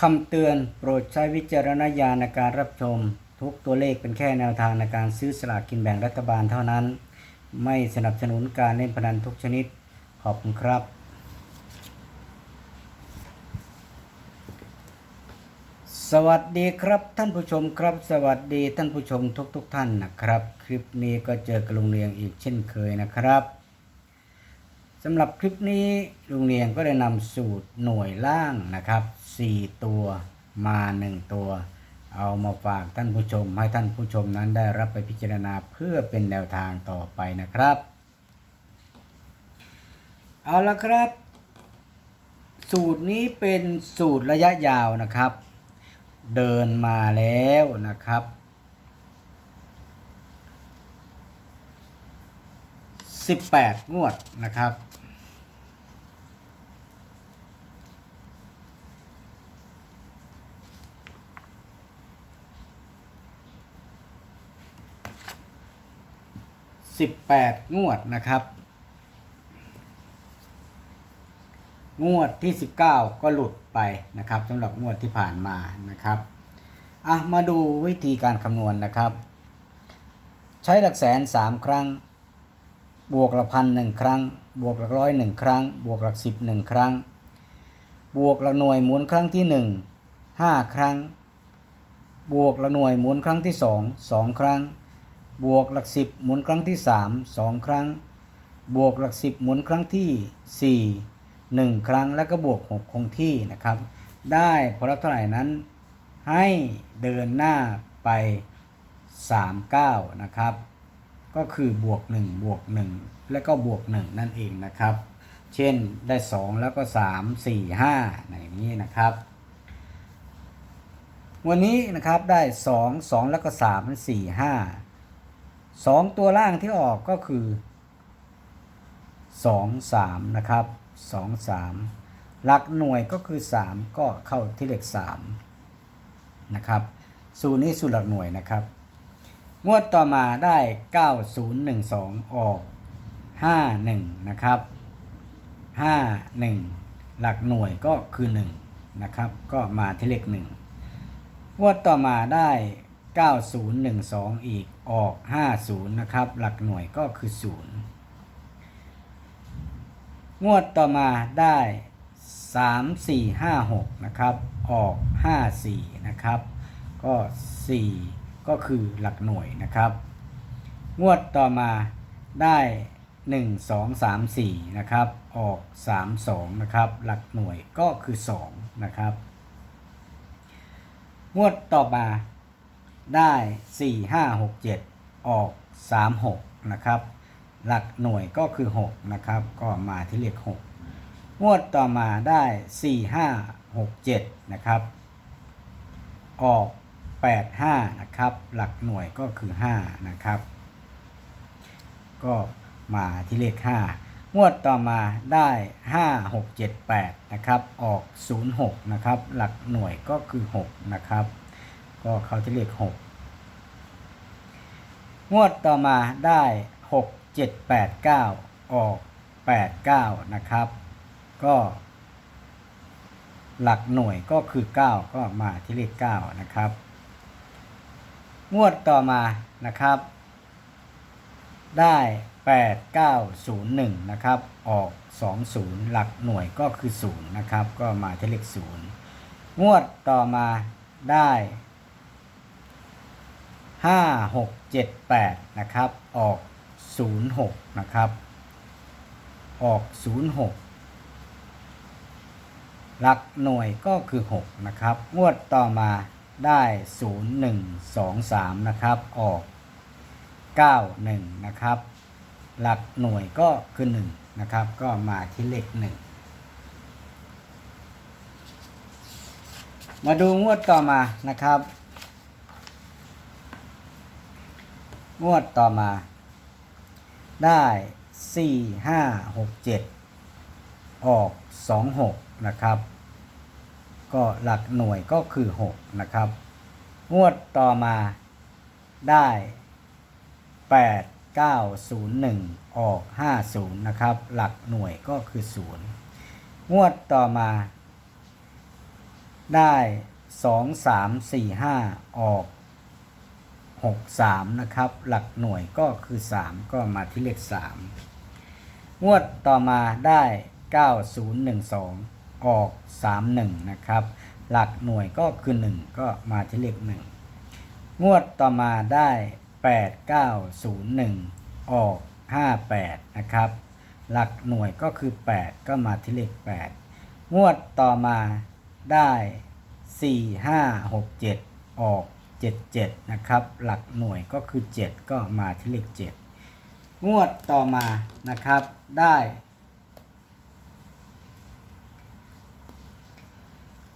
คำเตือนโปรดใช้วิจารณญาณในการรับชม ทุกตัวเลขเป็นแค่แนวทางในการซื้อสลากกินแบ่งรัฐบาลเท่านั้น ไม่สนับสนุนการเล่นพนันทุกชนิด ขอบคุณครับ สวัสดีครับท่านผู้ชมครับ สวัสดีท่านผู้ชมทุกๆทท่านนะครับ คลิปนี้ก็เจอกับลุงเลียงอีกเช่นเคยนะครับ สำหรับคลิปนี้ลุงเลียงก็ได้นำสูตรหน่วยล่างนะครับ 4 ตัวมา 1 ตัว เอามาฝากท่านผู้ชม ให้ท่านผู้ชมนั้นได้รับไปพิจารณาเพื่อเป็นแนวทางต่อไปนะครับ เอาละครับ สูตรนี้เป็นสูตรระยะยาวนะครับ เดินมาแล้วนะครับ18 งวดนะครับ 18 งวดนะครับ งวดที่ 19 ก็หลุดไปนะครับสำหรับงวดที่ผ่านมานะครับอะมาดูวิธีการคำนวณนะครับ ใช้หลักแสน 3 ครั้ง บวกหลักพันหนึ่งครั้ง บวกหลักร้อยหนึ่งครั้ง บวกหลักสิบหนึ่งครั้ง บวกหลักหน่วยหมุนครั้งที่หนึ่งห้าครั้ง บวกหลักหน่วยหมุนครั้งที่สองสองครั้ง บวกหลักสิบหมุนครั้งที่สามสองครั้ง บวกหลักสิบหมุนครั้งที่สี่หนึ่งครั้งแล้วก็บวกหกคงที่นะครับ ได้ผลลัพธ์เท่าไหร่นั้น ให้เดินหน้าไป39นะครับ ก็คือบวก1บวก1แล้วก็บวก1นั่นเองนะครับ เช่นได้2แล้วก็3 4 5อย่างนี้นะครับวันนี้นะครับได้ 2 2 แล้วก็3 4 5 2ตัวล่างที่ออกก็คือ2 3นะครับ2 3หลักหน่วยก็คือ3ก็เข้าที่เลข3นะครับสูตรนี้สูตรหลักหน่วยนะครับ งวดต่อมาได้ 9012 ออก 51 นะครับ 51 หลักหน่วยก็คือ 1 นะครับ ก็มาที่เลข 1 งวดต่อมาได้ 9012 อีกออก 50 นะครับ หลักหน่วยก็คือ 0 งวดต่อมาได้ 3 4 5 6 นะครับ ออก 5 4 นะครับ ก็ 4 ก็คือหลักหน่วยนะครับ งวดต่อมาได้ 1 2 3 4 นะครับ ออก 3 2 นะครับ หลักหน่วยก็คือ 2 นะครับ งวดต่อมา ได้4 5 6 7ออก3 6นะครับ หลักหน่วยก็คือ6นะครับ ก็มาที่เลข6งวดต่อมาได้4 5 6 7นะครับ ออก8 5นะครับ หลักหน่วยก็คือ5นะครับ ก็มาที่เลข5งวดต่อมาได้5 6 7 8นะครับ ออก0 6นะครับ หลักหน่วยก็คือ6นะครับ ก็เขาที่เลข6งวดต่อมาได้6 7 8 9ออก8 9นะครับ ก็ หลักหน่วยก็คือ9ก็มาที่เลข9นะครับ งวดต่อมานะครับ ได้8 9 0 1นะครับออก20หลักหน่วยก็คือ0นะครับ ก็มาที่เลข0งวดต่อมาได้ 5 6 7 8นะครับออก 06นะครับออก 06 หลักหน่วยก็คือ 6 นะครับ งวดต่อมาได้ 0 1 2 3 นะครับออก 9 1 นะครับ หลักหน่วยก็คือ 1 นะครับ ก็มาที่เลข 1 มาดูงวดต่อมานะครับ งวดต่อมา ได้4 5 6 7ออก2 6นะครับ ก็หลักหน่วยก็คือ6นะครับ งวดต่อมาได้8 9 0 1ออก50นะครับ หลักหน่วยก็คือ0งวดต่อมา ได้สองสามสี่ห้าออก หกสามนะครับ หลักหน่วยก็คือสามก็มาที่เลขสามงวดต่อมาได้เก้าศูนย์หนึ่งสองออกสามหนึ่งนะครับ หลักหน่วยก็คือหนึ่งก็มาที่เลขหนึ่งงวดต่อมาได้แปดเก้าศูนย์หนึ่งออกห้าแปดนะครับ หลักหน่วยก็คือ 8 ก็มาที่เลข 8 งวดต่อมาได้ 4 5 6 7 ออก 7 7 นะครับ หลักหน่วยก็คือ 7 ก็มาที่เลข 7 งวดต่อมานะครับได้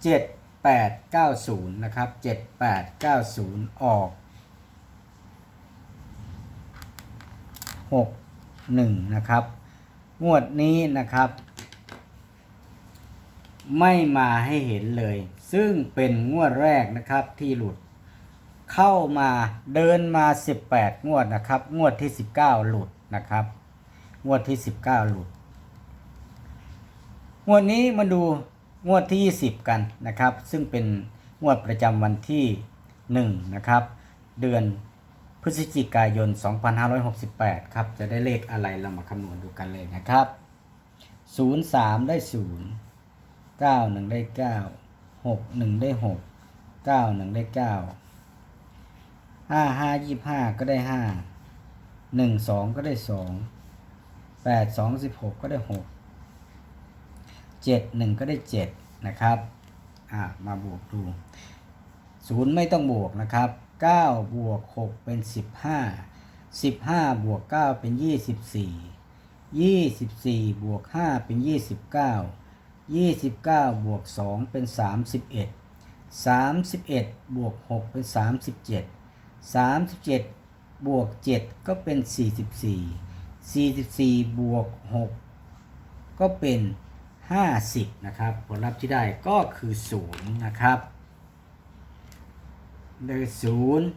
7 8 9 0 นะครับ 7 8 9 0 ออก 6 1 นะครับ งวดนี้นะครับ ไม่มาให้เห็นเลย ซึ่งเป็นงวดแรกนะครับที่หลุด เข้ามาเดินมา 18 งวดนะครับ งวดที่ 19 หลุดนะครับ งวดที่ 19 หลุด งวดนี้มาดูงวดที่ 20 กันนะครับ ซึ่งเป็นงวดประจำวันที่1นะครับ เดือนพฤศจิกายน 2568 ครับ จะได้เลขอะไรเรามาคำนวณดูกันเลยนะครับ 03 ได้ 0 91 ได้ 9 61 ได้ 6 91 ได้ 9 55 25ก็ได้5 12ก็ได้2 8 2 16ก็ได้6 7 1ก็ได้7นะครับอ่ามาบวกดู0ไม่ต้องบวกนะครับ9บวก6เป็น15 15บวก9เป็น24 24บวก5เป็น29 29บวก2เป็น31 31บวก6เป็น37 37 บวก 7 ก็เป็น 44 44 บวก 6 ก็เป็น 50 นะครับ ผลลัพธ์ที่ได้ก็คือ 0 นะครับได้ศูนย์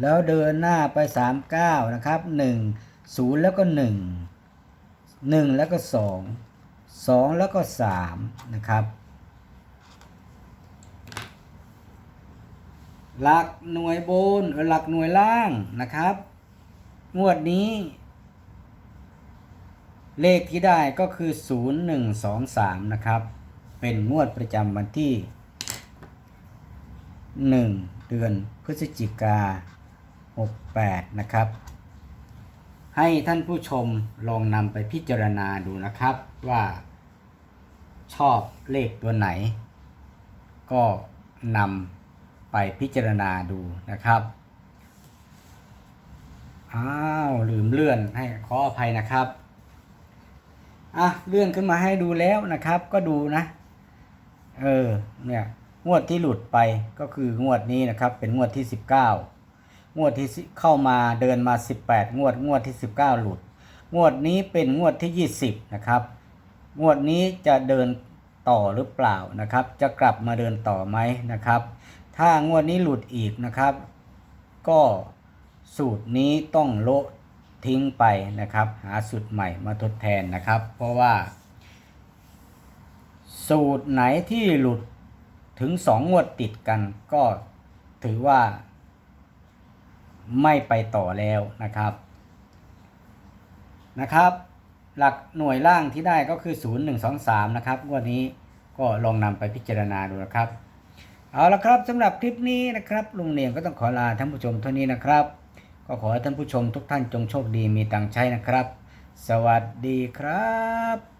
แล้วเดินหน้าไปสามเก้านะครับหนึ่งศูนย์แล้วก็หนึ่งหนึ่งแล้วก็สองสองแล้วก็สามนะครับ หลักหน่วยบนเอ่อหลักหน่วยล่างนะครับ งวดนี้ เลขที่ได้ก็คือ 0123 นะครับ เป็นงวดประจำวันที่ 1 เดือนพฤศจิกา 68 นะครับ ให้ท่านผู้ชมลองนำไปพิจารณาดูนะครับว่าชอบเลขตัวไหน ก็นำ ไปพิจารณาดูนะครับ อ้าวลืมเลื่อนให้ขออภัยนะครับอะเลื่อนขึ้นมาให้ดูแล้วนะครับ ก็ดูนะ เออเนี่ยงวดที่หลุดไปก็คืองวดนี้นะครับ เป็นงวดที่ 19 งวดที่เข้ามาเดินมา 18 งวดงวดที่ 19 หลุด งวดนี้เป็นงวดที่ 20 นะครับ งวดนี้จะเดินต่อหรือเปล่านะครับ จะกลับมาเดินต่อไหมนะครับ ถ้างวดนี้หลุดอีกนะครับ ก็สูตรนี้ต้องโละทิ้งไปนะครับ หาสูตรใหม่มาทดแทนนะครับ เพราะว่า สูตรไหนที่หลุดถึงสองงวดติดกัน ก็ถือว่า ไม่ไปต่อแล้วนะครับนะครับ หลักหน่วยล่างที่ได้ก็คือ 0 1 2 3 นะครับงวดนี้ก็ลองนำไปพิจารณาดูนะครับ เอาละครับสำหรับคลิปนี้นะครับลุงเนียงก็ต้องขอลาท่านผู้ชมเท่านี้นะครับ ก็ขอให้ท่านผู้ชมทุกท่านจงโชคดีมีตังใช้นะครับ สวัสดีครับ